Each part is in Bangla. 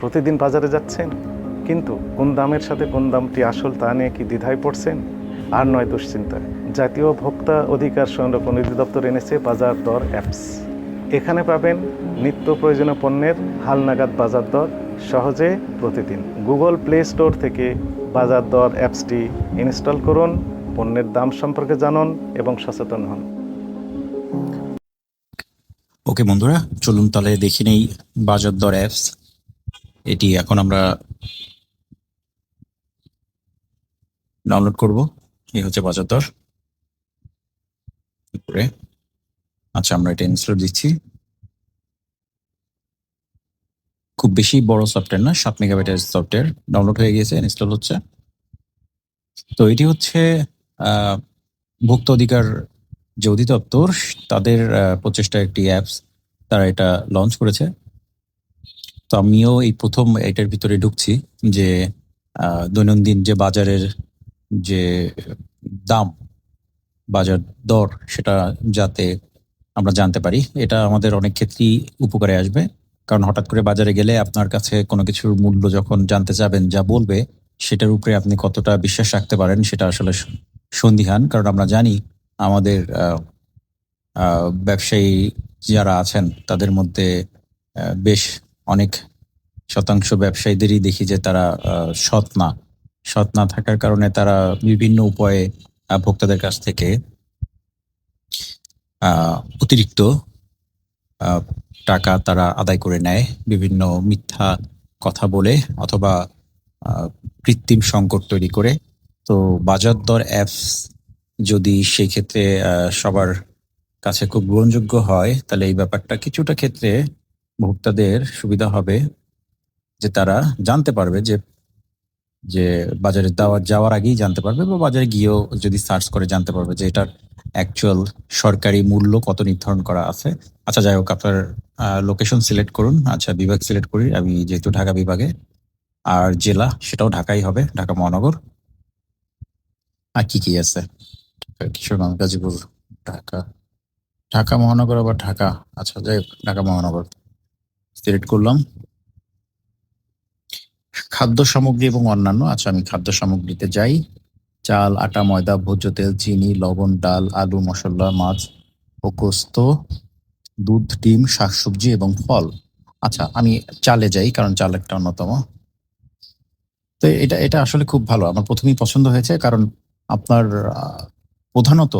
প্রতিদিন বাজারে যাচ্ছেন? কিন্তু কোন দামের সাথে কোন দামটি আসল তা নিয়ে কি দ্বিধায় পড়ছেন? আর নয় দুশ্চিন্তায় জাতীয় ভোক্তা অধিকার সংরক্ষণ অধিদপ্তর এনেছে বাজার দর অ্যাপস। এখানে পাবেন নিত্য প্রয়োজনীয় পণ্যের হালনাগাদ বাজার দর সহজে প্রতিদিন। গুগল প্লে স্টোর থেকে বাজার দর অ্যাপসটি ইনস্টল করুন, পণ্যের দাম সম্পর্কে জানুন এবং সচেতন হন। ওকে বন্ধুরা, চলুন তাহলে দেখি নেই বাজার দর অ্যাপস। এটি এখন আমরা ডাউনলোড করব। এই হচ্ছে দর করে আচ্ছা আমরা এটা ইনস্টল দিচ্ছি। খুব বেশি বড় সফটওয়্যার না, সাত মেগাবাইটের সফটওয়্যার ডাউনলোড হয়ে গিয়েছে ইনস্টল হচ্ছে। তো এটি হচ্ছে ভোক্তা অধিকার যে অধিদপ্তর, তাদের প্রচেষ্টা একটি অ্যাপস তারা এটা লঞ্চ করেছে। তো আমিও এই প্রথম এটার ভিতরে ঢুকছি যে দৈনন্দিন যে বাজারের যে দাম, বাজার দর, সেটা যাতে আমরা জানতে পারি, এটা আমাদের অনেক ক্ষেত্রেই উপকারে আসবে। কারণ হঠাৎ করে বাজারে গেলে আপনার কাছে কোনো কিছুর মূল্য যখন জানতে চাবেন যা বলবে, সেটার উপরে আপনি কতটা বিশ্বাস রাখতে পারেন, সেটা আসলে সন্দিহান কারণ আমরা জানি আমাদের ব্যবসায়ী যারা আছেন, তাদের মধ্যে বেশ অনেক শতাংশ ব্যবসায়ীদেরই দেখি যে তারা সৎ না। সৎ না থাকার কারণে তারা বিভিন্ন উপায়ে ভোক্তাদের কাছ থেকে অতিরিক্ত টাকা তারা আদায় করে নেয় বিভিন্ন মিথ্যা কথা বলে অথবা কৃত্রিম সংকট তৈরি করে। তো বাজার দর অ্যাপস যদি সেই ক্ষেত্রে সবার কাছে খুব গ্রহণযোগ্য হয়, তাহলে এই ব্যাপারটা কিছুটা ক্ষেত্রে ভোক্তাদের সুবিধা হবে। যে তারা জানতে পারবে যে যে বাজারে দেওয়া, যাওয়ার আগেই জানতে পারবে বা বাজারে গিয়েও যদি সার্চ করে জানতে পারবে যে এটার অ্যাকচুয়াল সরকারি মূল্য কত নির্ধারণ করা আছে। আচ্ছা যাই হোক, আপনার লোকেশন সিলেক্ট করুন। আচ্ছা বিভাগ সিলেক্ট করি। আমি যেহেতু ঢাকা বিভাগে, আর জেলা সেটাও ঢাকাই হবে, ঢাকা মহানগর। আর কি কি আছে? কিশোরগঞ্জ গাজীপুর, ঢাকা। ঢাকা মহানগর আবার ঢাকা। আচ্ছা যাই হোক, ঢাকা মহানগর। সিলেক্ট করলাম। খাদ্য সামগ্রী এবং অন্যান্য আচ্ছা আমি খাদ্য সামগ্রীতে যাই। চাল, আটা, ময়দা, ভোজ্য তেল, চিনি, লবণ, ডাল, আলু, মশলা, মাছ ও গোস্ত, দুধ, ডিম, শাকসবজি এবং ফল। আচ্ছা আমি চালে যাই কারণ চাল একটা অন্যতম। তো এটা এটা আসলে খুব ভালো। আমার প্রথমেই পছন্দ হয়েছে কারণ আপনার প্রধানত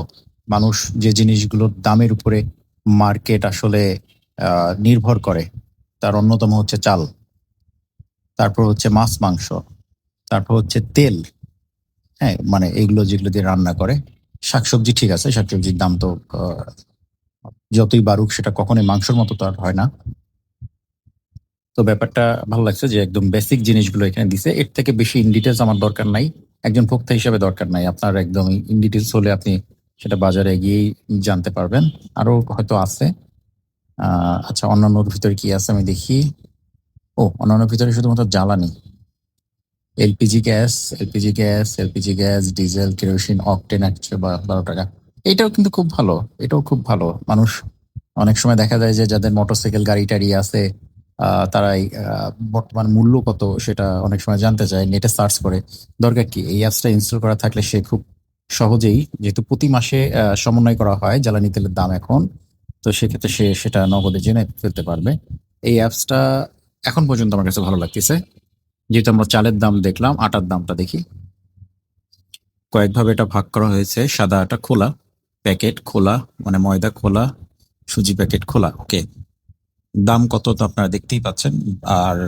মানুষ যে জিনিসগুলোর দামের উপরে মার্কেট আসলে নির্ভর করে, তার অন্যতম হচ্ছে চাল। তারপর হচ্ছে মাছ, মাংস, তারপর হচ্ছে তেল হ্যাঁ মানে এগুলো যেগুলো দিয়ে রান্না করে। শাকসবজি ঠিক আছে, শাকসবজির দাম তো যতই বাড়ুক সেটা কখনোই মাংসের মতো তো আর হয় না। তো ব্যাপারটা ভালো লাগছে যে একদম বেসিক জিনিসগুলো এখানে দিছে। এর থেকে বেশি ইন ডিটেলস আমার দরকার নাই। একজন ভোক্তা হিসাবে দরকার নাই। আপনার একদম ইন ডিটেলস হলে আপনি সেটা বাজারে গিয়েই জানতে পারবেন। আরও হয়তো আছে। আচ্ছা অন্যান্যর ভিতরে কি আছে আমি দেখি। ও, অন্যান্য ভিতরে শুধুমাত্র জ্বালানি। LPG gas LPG gas LPG gas, diesel, kerosene, octane একশো বারো টাকা। এটাও কিন্তু খুব ভালো, এটাও খুব ভালো। মানুষ অনেক সময় দেখা যায় যে যাদের মোটরসাইকেল, গাড়ি টাড়ি আছে তারাই বর্তমান মূল্য কত সেটা অনেক সময় জানতে চায়, নেটে সার্চ করে। দরকার কি, এই অ্যাপসটা ইনস্টল করা থাকলে সে খুব সহজেই, যেহেতু প্রতি মাসে সমন্বয় করা হয় জ্বালানি তেলের দাম এখন, তো সেক্ষেত্রে সে সেটা নগদে জেনে ফেলতে পারবে। এই অ্যাপসটা এখন পর্যন্ত আমার কাছে ভালো লাগতেছে। যেহেতু আমরা চালের দাম দেখলাম, আটার দামটা দেখি। কয়েকভাবে এটা ভাগ করা হয়েছে, সাদা আটা খোলা, প্যাকেট খোলা মানে ময়দা খোলা, সুজি প্যাকেট খোলা, ওকে। দাম কত তো আপনারা দেখতেই পাচ্ছেন। আর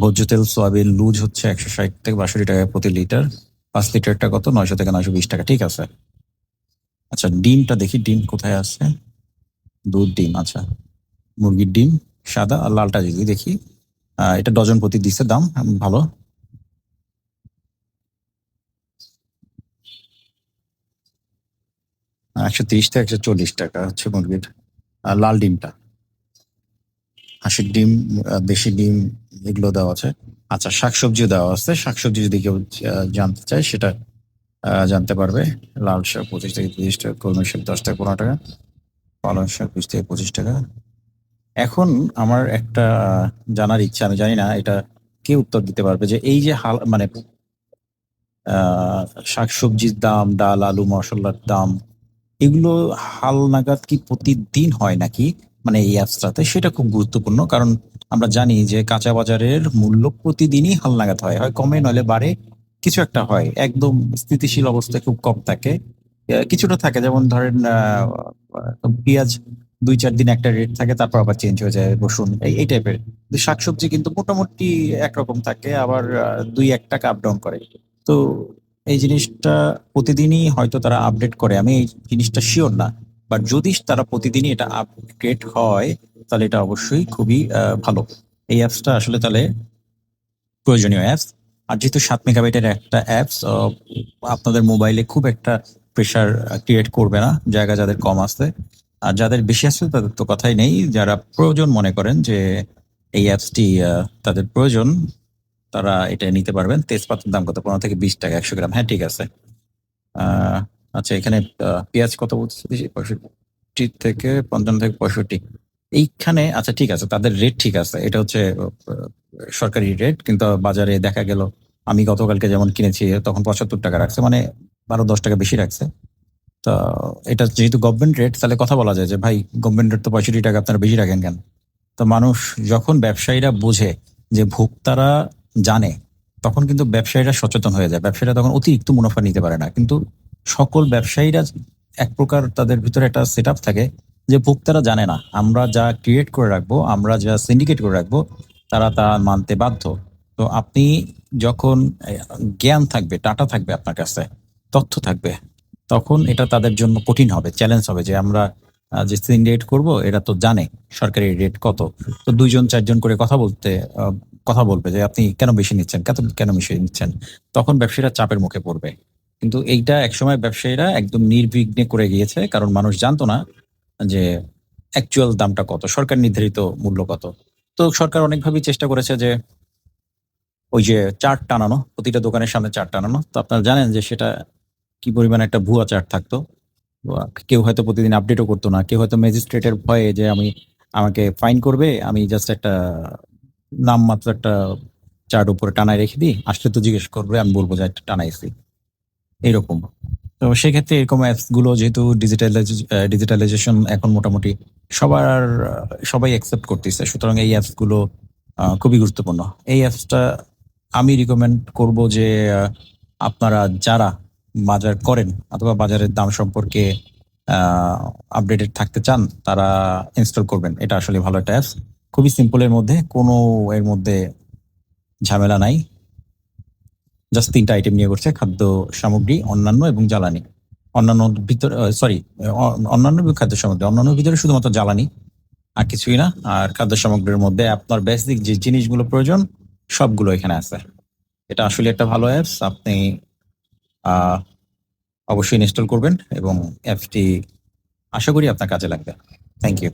ভোজ্য তেল, সোয়াবিন, লুজ হচ্ছে একশো ষাট থেকে বাষট্টি টাকা প্রতি লিটার। পাঁচ লিটারটা কত? নয়শো থেকে নয়শো বিশ টাকা, ঠিক আছে। আচ্ছা ডিমটা দেখি, ডিম কোথায় আছে? দুধ ডিম আচ্ছা। মুরগির ডিম। সাদা আর লালটা যদি দেখি এটা ডজন প্রতি দিচ্ছে দাম ভালো। একশো তিরিশ থেকে একশো চল্লিশ টাকা হচ্ছে মুরগির লাল ডিমটা। হাঁসির ডিম দেশি ডিম এগুলো দেওয়া আছে। আচ্ছা শাকসবজিও দেওয়া আছে। শাকসবজি যদি কেউ জানতে চায়, সেটা জানতে পারবে। লাল শাক পঁচিশ থেকে তিরিশ টাকা, কলমি শাক দশ থেকে পনেরো টাকা, পালং শাক বিশ থেকে পঁচিশ টাকা। এখন আমার একটা জানার ইচ্ছা, আমি জানি না এটা কে উত্তর দিতে পারবে যে এই যে হাল মানে শাকসবজির দাম, ডাল, আলু, মশলার দাম, এগুলো হাল নাগাদ কি প্রতিদিন হয় নাকি? মানে এই অ্যাপসটাতে সেটা খুব গুরুত্বপূর্ণ, কারণ আমরা জানি যে কাঁচা বাজারের মূল্য প্রতিদিনই হাল নাগাদ হয়। হয় কমে, নইলে বাড়ে, কিছু একটা হয়। একদম স্থিতিশীল অবস্থায় খুব কম থাকে। কিছুটা থাকে। যেমন ধরেন পেঁয়াজ দুই চার দিন একটা রেট থাকে, তারপর আবার চেঞ্জ হয়ে যায় রসুন এই এই টাইপের শাকসবজি কিন্তু মোটামুটি একরকম থাকে, আবার দুই এক টাকা আপ ডাউন করে। তো এই জিনিসটা প্রতিদিনই হয়তো তারা আপডেট করে। আমি এই জিনিসটা শিওর না বাট যদি তারা প্রতিদিনই এটা আপডেট হয়, তাহলে এটা অবশ্যই খুবই ভালো। এই অ্যাপসটা আসলে তাহলে প্রয়োজনীয় অ্যাপস আর যেহেতু সাত মেগাবাইটের একটা অ্যাপস আপনাদের মোবাইলে খুব একটা প্রেশার ক্রিয়েট করবে না, জায়গা যাদের কম আছে। আর যাদের বেশি আছে তাদের তো কথাই নেই। যারা প্রয়োজন মনে করেন যে এই অ্যাপসটি তাদের প্রয়োজন, তারা এটা নিতে পারবেন। তেজপাতার দাম কত? পনেরো থেকে বিশ টাকা, একশো গ্রাম। হ্যাঁ ঠিক আছে। আচ্ছা এখানে পেঁয়াজ কত বলছে পঁয়ষট্টি থেকে পঞ্চান্ন থেকে পঁয়ষট্টি। এইখানে আচ্ছা ঠিক আছে, তাদের রেট ঠিক আছে। এটা হচ্ছে সরকারি রেট কিন্তু বাজারে দেখা গেল, আমি গতকালকে যেমন কিনেছি, তখন পঁচাত্তর টাকা রাখছে মানে বারো দশ টাকা বেশি রাখছে। তো এটা যেহেতু গভর্নমেন্ট রেট তাহলে কথা বলা যায় যে, ভাই গভর্নমেন্ট রেট তো পঁয়ষট্টি টাকা, আপনারা বেশি রাখেন কেন? তো মানুষ যখন ব্যবসায়ীরা বোঝে যে ভোক্তারা জানে, তখন কিন্তু ব্যবসায়ীরা সচেতন হয়ে যায়। ব্যবসায়ীরা তখন অতিরিক্ত মুনাফা নিতে পারে না। কিন্তু সকল ব্যবসায়ীরা এক প্রকার তাদের ভিতরে একটা সেট থাকে যে ভোক্তারা জানে না। আমরা যা ক্রিয়েট করে রাখব, আমরা যা সিন্ডিকেট করে রাখব, তারা তা মানতে বাধ্য। তো আপনি যখন জ্ঞান থাকবে টাটা থাকবে আপনার কাছে, তথ্য থাকবে তখন এটা তাদের জন্য কঠিন হবে চ্যালেঞ্জ হবে যে আমরা যে রেট করব এটা তো জানে সরকারি রেট কত। তো দুইজন, চারজন করে কথা বলতে কথা বলবে যে আপনি কেন বেশি নিচ্ছেন, কত, কেন বেশি নিচ্ছেন? তখন ব্যবসায়ীরা চাপের মুখে পড়বে। কিন্তু এইটা একসময় ব্যবসায়ীরা একদম নির্বিঘ্নে করে গিয়েছে, কারণ মানুষ জানতো না যে অ্যাকচুয়াল দামটা কত, সরকার নির্ধারিত মূল্য কত। তো সরকার অনেকভাবেই চেষ্টা করেছে যে ওই যে চার্ট টানানো, প্রতিটা দোকানের সামনে চার্ট টানানো। তো আপনারা জানেন যে সেটা কি পরিমাণ একটা ভুয়া চার্ট থাকতো? কেউ হয়তো প্রতিদিন আপডেটও করতো না। কেউ হয়তো ম্যাজিস্ট্রেটের ভয়ে যে আমি, আমাকে ফাইন করবে, আমি জাস্ট একটা নাম মাত্র একটা চার্ট উপরে টানায় রেখে দিই। আসলে তো জিজ্ঞেস করবে, আমি বলব যে একটা টানাইছি এইরকম তো সেক্ষেত্রে এরকম অ্যাপসগুলো যেহেতু ডিজিটালাইজ ডিজিটালাইজেশন এখন মোটামুটি সবার, সবাই অ্যাকসেপ্ট করতেছে। সুতরাং এই অ্যাপসগুলো খুবই গুরুত্বপূর্ণ। এই অ্যাপসটা আমি রিকমেন্ড করব যে আপনারা যারা বাজার করেন অথবা বাজারের দাম সম্পর্কে আপডেটেড থাকতে চান, তারা ইনস্টল করবেন। এটা আসলে ভালো একটা অ্যাপস খুবই সিম্পলের মধ্যে, কোনো এর মধ্যে ঝামেলা নাই। জাস্ট তিনটা আইটেম নিয়ে করছে, খাদ্য সামগ্রী, অন্যান্য এবং জ্বালানি। অন্যান্য ভিতরে সরি অন্যান্য খাদ্য সামগ্রী। অন্যান্য ভিতরে শুধুমাত্র জ্বালানি, আর কিছুই না। আর খাদ্য সামগ্রীর মধ্যে আপনার বেসিক যে জিনিসগুলো প্রয়োজন, সবগুলো এখানে আছে। এটা আসলে একটা ভালো অ্যাপস আপনি অবশ্যই ইনস্টল করবেন এবং অ্যাপসটি আশা করি আপনার কাজে লাগবে। Thank you